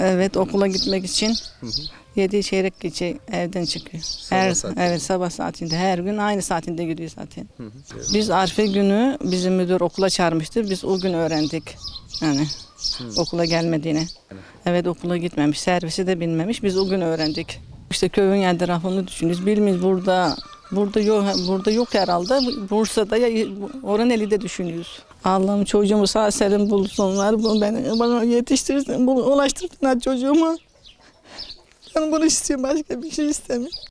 Evet okula gitmek için yedi çeyrek geçe evden çıkıyor. her, saatinde. evet sabah saatinde her gün aynı saatinde gidiyor zaten. Biz Arife günü bizim müdür okula çağırmıştı. Biz o gün öğrendik. Yani okula gelmediğini. Evet okula gitmemiş. Servisi de binmemiş. Biz o gün öğrendik. İşte köyün etrafını düşünüyoruz. Bilmiyoruz burada burada yok burada yok herhalde. Bursa'da ya Oraneli'de düşünüyoruz. Allah'ım çocuğumu sağ selim bulsunlar. Bu beni bana yetiştirsin, bu, ulaştırsınlar çocuğumu. Ben bunu istiyorum. Başka bir şey istemiyorum.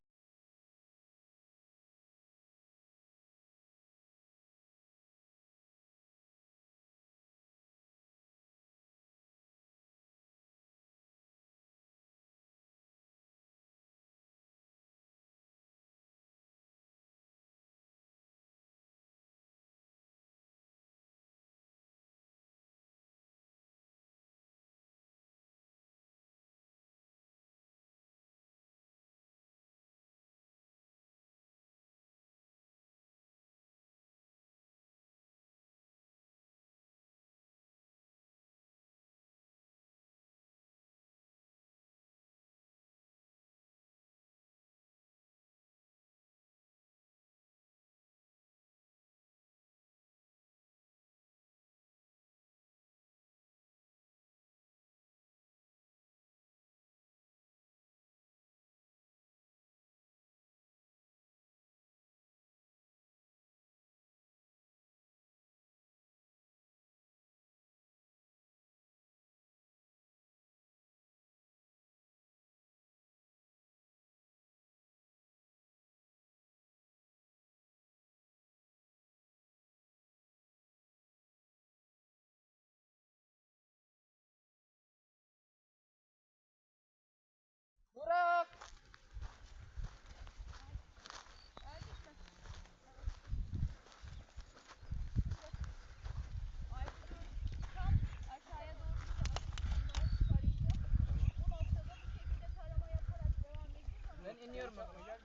señor.